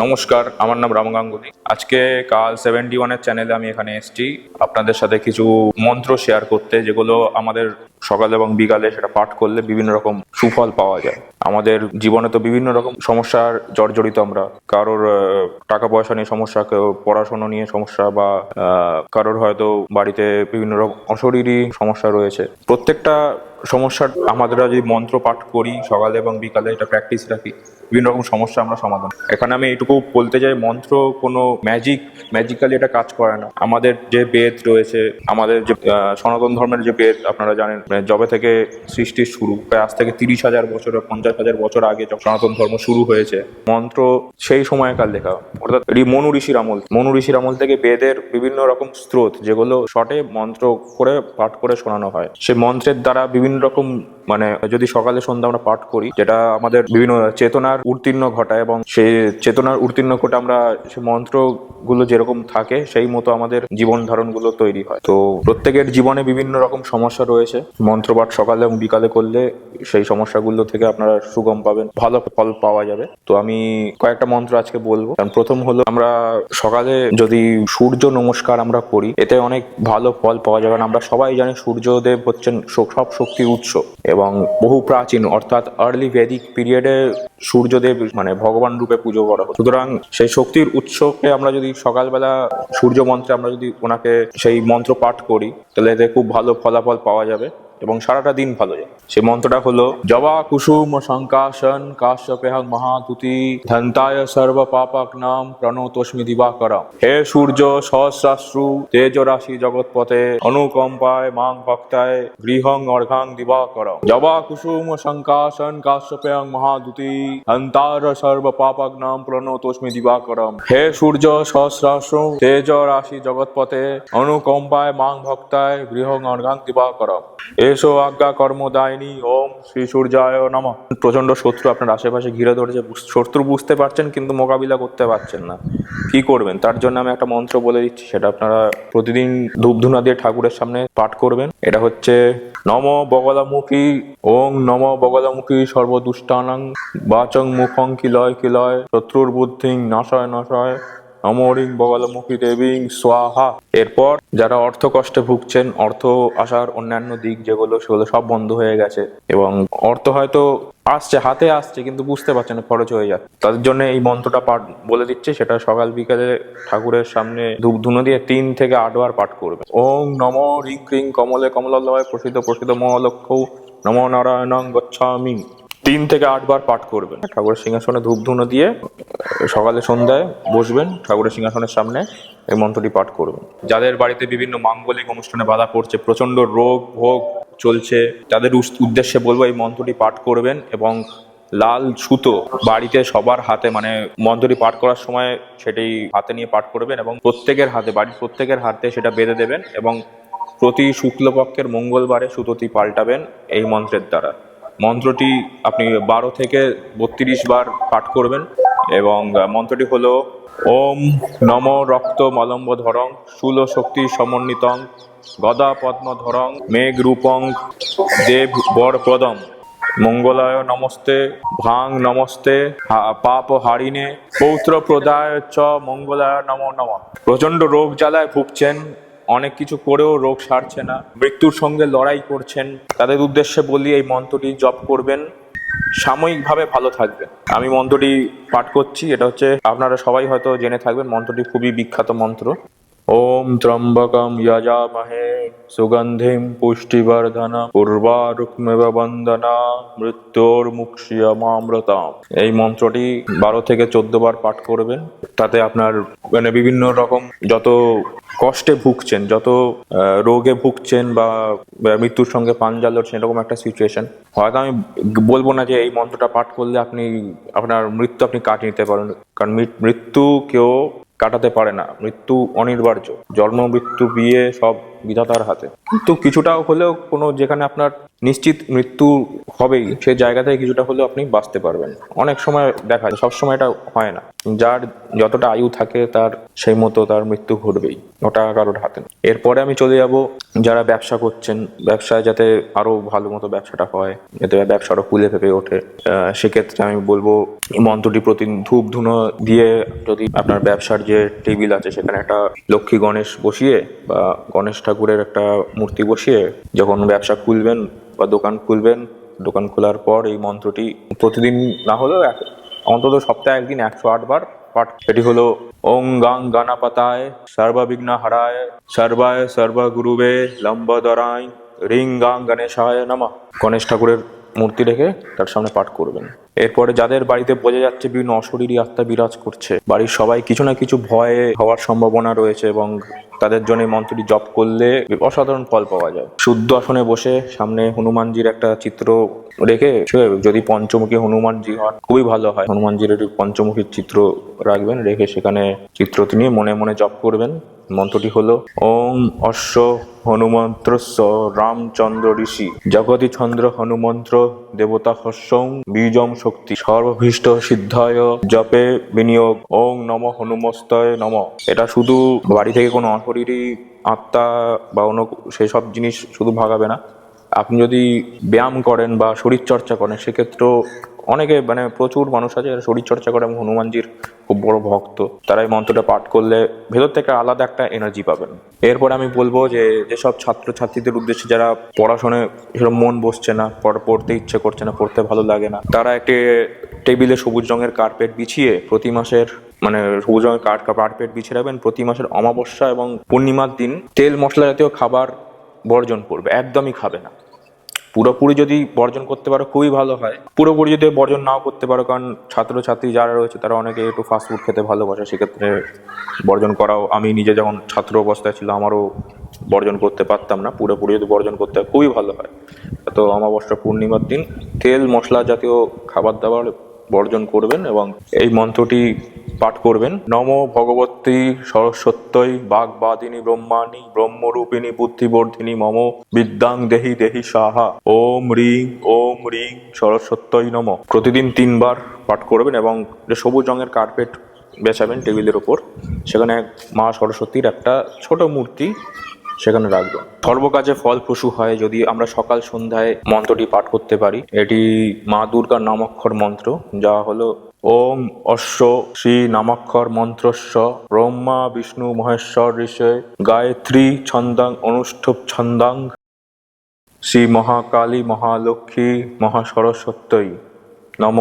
নমস্কার, আমার নাম রাম গাঙ্গুলি। আজকে কাল সেভেন্টি ওয়ানের চ্যানেলে আমি এখানে এসেছি। আপনাদের সাথে কিছু মন্ত্র শেয়ার করতে, যেগুলো আমাদের সকাল এবং বিকালে সেটা পাঠ করলে বিভিন্ন রকম সুফল পাওয়া যায়। আমাদের জীবনে তো বিভিন্ন রকম সমস্যার জর্জরিত আমরা। কারোর টাকা পয়সা নিয়ে সমস্যা, কেউ পড়াশোনা নিয়ে সমস্যা বা কারোর হয়তো বাড়িতে বিভিন্ন রকম অশরীরী সমস্যা রয়েছে। প্রত্যেকটা সমস্যার আমাদের যদি মন্ত্র পাঠ করি সকালে এবং বিকালে এটা প্র্যাকটিস রাখি, বিভিন্ন রকম সমস্যা আমরা সমাধান এখানে আমি এটুকু বলতে চাই, মন্ত্র কোনো ম্যাজিক ম্যাজিক্যালি এটা কাজ করে না। আমাদের যে বেদ রয়েছে, আমাদের যে সনাতন ধর্মের যে বেদ, আপনারা জানেন মানে জবে থেকে সৃষ্টির শুরু, প্রায় আজ থেকে তিরিশ হাজার বছর, পঞ্চাশ হাজার হাজার বছর আগে যখন সনাতন ধর্ম শুরু হয়েছে, মন্ত্র সেই সময়কার লেখা। অর্থাৎ মনু ঋষির আমল। মনু ঋষির আমল থেকে বেদের বিভিন্ন রকম স্রোত, যেগুলো শটে মন্ত্র করে পাঠ করে শোনানো হয়। সেই মন্ত্রের দ্বারা বিভিন্ন রকম মানে যদি সকালে সন্ধ্যা আমরা পাঠ করি, যেটা আমাদের বিভিন্ন চেতনার উত্তীর্ণ ঘটায় এবং সেই চেতনার উত্তীর্ণ ঘটে আমরা সেই মন্ত্রগুলো যেরকম থাকে, সেই মতো আমাদের জীবন ধারণগুলো তৈরি হয়। তো প্রত্যেকের জীবনে বিভিন্ন রকম সমস্যা রয়েছে। মন্ত্রপাঠ সকালে এবং বিকালে করলে সেই সমস্যাগুলো থেকে আপনারা সুগম পাবেন, ভালো ফল পাওয়া যাবে। তো আমি কয়েকটা মন্ত্র আজকে বলব। কারণ প্রথম হলো, আমরা সকালে যদি সূর্য নমস্কার আমরা করি, এতে অনেক ভালো ফল পাওয়া যাবে। আমরা সবাই জানি সূর্যদেব হচ্ছেন সব শক্তির উৎস। এবং বহু প্রাচীন, অর্থাৎ আর্লি ভেদিক পিরিয়ডে সূর্যদেব মানে ভগবান রূপে পুজো করা হতো। সুতরাং সেই শক্তির উৎসকে আমরা যদি সকালবেলা সূর্য মন্ত্রে আমরা যদি ওনাকে সেই মন্ত্র পাঠ করি, তাহলে এতে খুব ভালো ফলাফল পাওয়া যাবে। এবং সারাটা দিন ভালো যায়। সেই মন্ত্রটা হলো, জবা কুসুম শঙ্কাশন কাশ্যপেহং মহাতুতি ধন্তায় সর্ব পাপাক নাম প্রণতস্মি দিবাকরম। হে সূর্য সহস্রাশ্রু তেজ রাশি জগৎপথে অনুকম্পায় মাং ভক্তায় গৃহং অর্ঘাং দিবা দিবাকরম। জবা কুসুম শঙ্কাশন কাশ্যপেহং মহাদুতি ধন্তার সর্ব পাপক নাম প্রণতস্মি দিবাকরম। হে সূর্য সহস্রাশ্রু তেজ রাশি জগৎপথে অনুকম্পায় মাং ভক্তায় গৃহং অর্ঘাং দিবাকরম। এসো আজ্ঞা কর্মদায়িনী, ওম শ্রী সূর্যায় নম। প্রচণ্ড শত্রু আপনার আশেপাশে ঘিরে ধরেছে শত্রু বুঝতে পারছেন কিন্তু মোকাবিলা করতে পারছেন না। কি করবেন? তার জন্য আমি একটা মন্ত্র বলে দিচ্ছি, সেটা আপনারা প্রতিদিন ধূপধুনা দিয়ে ঠাকুরের সামনে পাঠ করবেন। এটা হচ্ছে, নম বগলামুখী ওং নম বগলামুখী সর্বদুষ্টানাং, বাচং মুখং কিলয় কিলয় শত্রুর বুদ্ধিং নাশয় নাশয়। অমরিং বগলমুখী দেবী সোয়াহা এরপর যারা অর্থ কষ্টে ভুগছেন, অর্থ আসার অন্যান্য দিক যেগুলো, সেগুলো সব বন্ধ হয়ে গেছে। এবং অর্থ হয়তো আসছে, হাতে আসছে, কিন্তু বুঝতে পারছে না, খরচ হয়ে যাচ্ছে। তাদের জন্য এই মন্ত্রটা পাঠ বলে দিচ্ছে, সেটা সকাল বিকালে ঠাকুরের সামনে ধূপ ধুনো দিয়ে তিন থেকে আটবার পাঠ করবে ওং নম রিং ক্রিং কমলে কমলালয় প্রসিদ্ধ প্রসিদ্ধ মহালক্ষ। নম নারায়ণং গচ্ছামি। তিন থেকে আটবার পাঠ করবেন। ঠাকুরের সিংহাসনে ধূপ ধুনো দিয়ে, সকালে সন্ধ্যায় বসবেন, ঠাকুরের সিংহাসনের সামনে এই মন্ত্রটি পাঠ করবেন। যাদের বাড়িতে বিভিন্ন মাঙ্গলিক অনুষ্ঠানে বাধা পড়ছে প্রচণ্ড রোগ, ভোগ চলছে, তাদের উদ্দেশ্যে বলব এই মন্ত্রটি পাঠ করবেন এবং লাল সুতো বাড়িতে সবার হাতে মানে মন্ত্রটি পাঠ করার সময় সেটি হাতে নিয়ে পাঠ করবেন এবং প্রত্যেকের হাতে, বাড়ির প্রত্যেকের হাতে সেটা বেঁধে দেবেন এবং প্রতি শুক্লপক্ষের মঙ্গলবারে সুতোটি পাল্টাবেন এই মন্ত্রের দ্বারা। মন্ত্রটি আপনি বারো থেকে বত্রিশ বার পাঠ করবেন এবং মন্ত্রটি হলো, ওম নম রক্ত মলম্ব ধরং শূল শক্তি সমন্বিতং গদা পদ্ম ধরং মেঘ রূপং দেব বর প্রদম মঙ্গলায় নমস্তে, ভাং নমস্তে পাপ হারিনে পৌত্র প্রদায় চ মঙ্গলায় নম নম। প্রচণ্ড রোগ জ্বালায় ভুগছেন অনেক কিছু করেও রোগ সারছে না। মৃত্যুর সঙ্গে লড়াই করছেন। তাদের উদ্দেশ্যে বলি, এই মন্ত্রটি জপ করবেন। সাময়িকভাবে ভালো থাকবেন। আমি মন্ত্রটি পাঠ করছি। এটা হচ্ছে, আপনারা সবাই হয়তো জেনে থাকবেন, মন্ত্রটি খুবই বিখ্যাত মন্ত্র। ওম ত্রম্বকম যজামহে সুগন্ধিম পুষ্টিবর্ধন পূর্বারুক্মেব বন্দনা মৃত্যুর মুক্ষিয়মামৃতাম এই মন্ত্রটি বারো থেকে চোদ্দ বার পাঠ করবেন। তাতে আপনার মানে বিভিন্ন রকম যত কষ্টে ভুগছেন, যত রোগে ভুগছেন বা মৃত্যুর সঙ্গে পাঞ্জা লড়ছেন এরকম একটা সিচুয়েশন হয়তো আমি বলব না যে এই মন্ত্রটা পাঠ করলে আপনি, আপনার মৃত্যু আপনি কাটিয়ে নিতে পারেন। কারণ মৃত্যু কেউ কাটাতে পারে না। মৃত্যু অনিবার্য। জন্ম মৃত্যু বিয়ে সব বিধাতার হাতে। কিন্তু কিছুটা হলেও কোনো যেখানে আপনার নিশ্চিত মৃত্যু হবেই সেই জায়গা থেকে কিছুটা হলেও আপনি বাঁচতে পারবেন। অনেক সময় দেখা যায় সবসময় এটা হয় না। যার যতটা আয়ু থাকে, তার সেই মতো তার মৃত্যু ঘটবেই, ওটা কারোর হাতে। এরপরে আমি চলে যাব যারা ব্যবসা করছেন, ব্যবসায় যাতে আরও ভালো মতো ব্যবসাটা হয়, যাতে ব্যবসা আরও ফুলে ফেপে ওঠে। সেক্ষেত্রে আমি বলব, মন্ত্রটি প্রতি ধূপ ধুনো দিয়ে যদি আপনার ব্যবসার যে টেবিল আছে, সেখানে একটা লক্ষ্মী গণেশ বসিয়ে বা গণেশ ঠাকুরের একটা মূর্তি বসিয়ে যখন ব্যবসা খুলবেন বা দোকান খুলবেন, দোকান খোলার পর এই মন্ত্রটি প্রতিদিন না হলেও এক- অন্তত সপ্তাহে একদিন একশো আট বার পাঠ। এটি হলো, ওং গাং গানাপাতায় সর্ববিঘ্ন হারায় সর্বায় সর্বগুরুবে লম্বদরায় রিং গাং গণেশায় নামা। গণেশ ঠাকুরের মূর্তি রেখে তার সামনে পাঠ করবেন। এরপরে যাদের বাড়িতে বোঝা যাচ্ছে, বিভিন্ন অশরীরী আত্মা বিরাজ করছে, বাড়ির সবাই কিছু না কিছু ভয়ে হওয়ার সম্ভাবনা রয়েছে এবং তাদের জন্য মন্ত্রটি জপ করলে অসাধারণ ফল পাওয়া যায়। শুদ্ধ আসনে বসে সামনে হনুমানজির একটা চিত্র রেখে যদি পঞ্চমুখী হনুমানজি হন, খুবই ভালো হয়। হনুমানজির একটি পঞ্চমুখীর চিত্র রাখবেন, রেখে সেখানে চিত্র তিনি মনে মনে জপ করবেন। মন্ত্রটি হল, ওম অশ্ব হনুমন্ত্রস্য রামচন্দ্র ঋষি। জগতি চন্দ্র হনুমন্ত্র দেবতা হস্যং বীজম শক্তি। সর্বভীষ্ট সিদ্ধায় জপে বিনিয়োগ। ওং নম হনুমস্তয় নম। এটা শুধু বাড়ি থেকে কোনো অশরীরই আত্মা বা অন্য সেসব জিনিস শুধু ভাগাবে না। আপনি যদি ব্যায়াম করেন বা শরীরচর্চা করেন, সেক্ষেত্রেও অনেকে মানে প্রচুর মানুষ আছে যারা শরীর চর্চা করে এবং হনুমানজির খুব বড় ভক্ত। তারা এই মন্ত্রটা পাঠ করলে ভেতর থেকে আলাদা একটা এনার্জি পাবেন। এরপর আমি বলব যে যেসব ছাত্র ছাত্রীদের উদ্দেশ্যে যারা পড়াশোনায় সেরকম মন বসছে না, পড়- পড়তে ইচ্ছে করছে না, পড়তে ভালো লাগে না, তারা একটি টেবিলে সবুজ রঙের কার্পেট বিছিয়ে প্রতি মাসের মানে সবুজ রঙের কাঠ কার্পেট বিছিয়ে রাখবেন। প্রতি মাসের অমাবস্যা এবং পূর্ণিমার দিন তেল মশলা জাতীয় খাবার বর্জন করবে, একদমই খাবে না। পুরোপুরি যদি বর্জন করতে পারো, খুবই ভালো হয়। পুরোপুরি যদি বর্জন নাও করতে পারো, কারণ ছাত্রছাত্রী যারা রয়েছে, তারা অনেকে একটু ফাস্ট ফুড খেতে ভালোবাসে। সেক্ষেত্রে বর্জন করাও, আমি নিজে যখন ছাত্র অবস্থায় ছিল আমারও বর্জন করতে পারতাম না। পুরোপুরি যদি বর্জন করতে হয়, খুবই ভালো হয়। তো অমাবস্যা পূর্ণিমার দিন তেল মশলা জাতীয় খাবার দাবার বর্জন করবেন এবং এই মন্ত্রটি পাঠ করবেন। নম ভগবতী সরস্বত্যই বাগবাদিনী ব্রহ্মাণী, ব্রহ্মরূপিণী বুদ্ধিবর্ধিনী মম, বিদ্যাং দেহি দেহি সাহা। ওম রিং ওম রিং, সরস্বত্যই নম। প্রতিদিন তিনবার পাঠ করবেন এবং সবুজ রঙের কার্পেট বেছাবেন টেবিলের ওপর, সেখানে মা সরস্বতীর একটা ছোট মূর্তি সেখানে রাখব সর্বকাজে ফল প্রসূ হয় যদি আমরা সকাল সন্ধ্যায় মন্ত্রটি পাঠ করতে পারি। এটি মা দুর্গার নামাক্ষর মন্ত্র, যা হলো ওম অশ্ব শ্রী নামাক্ষর মন্ত্রস্য ব্রহ্মা বিষ্ণু মহেশ্বর ঋষে গায়ত্রী ছন্দাং অনুষ্ঠুপ ছন্দাং শ্রী মহাকালী মহালক্ষ্মী মহাসরস্বত্যই। নম।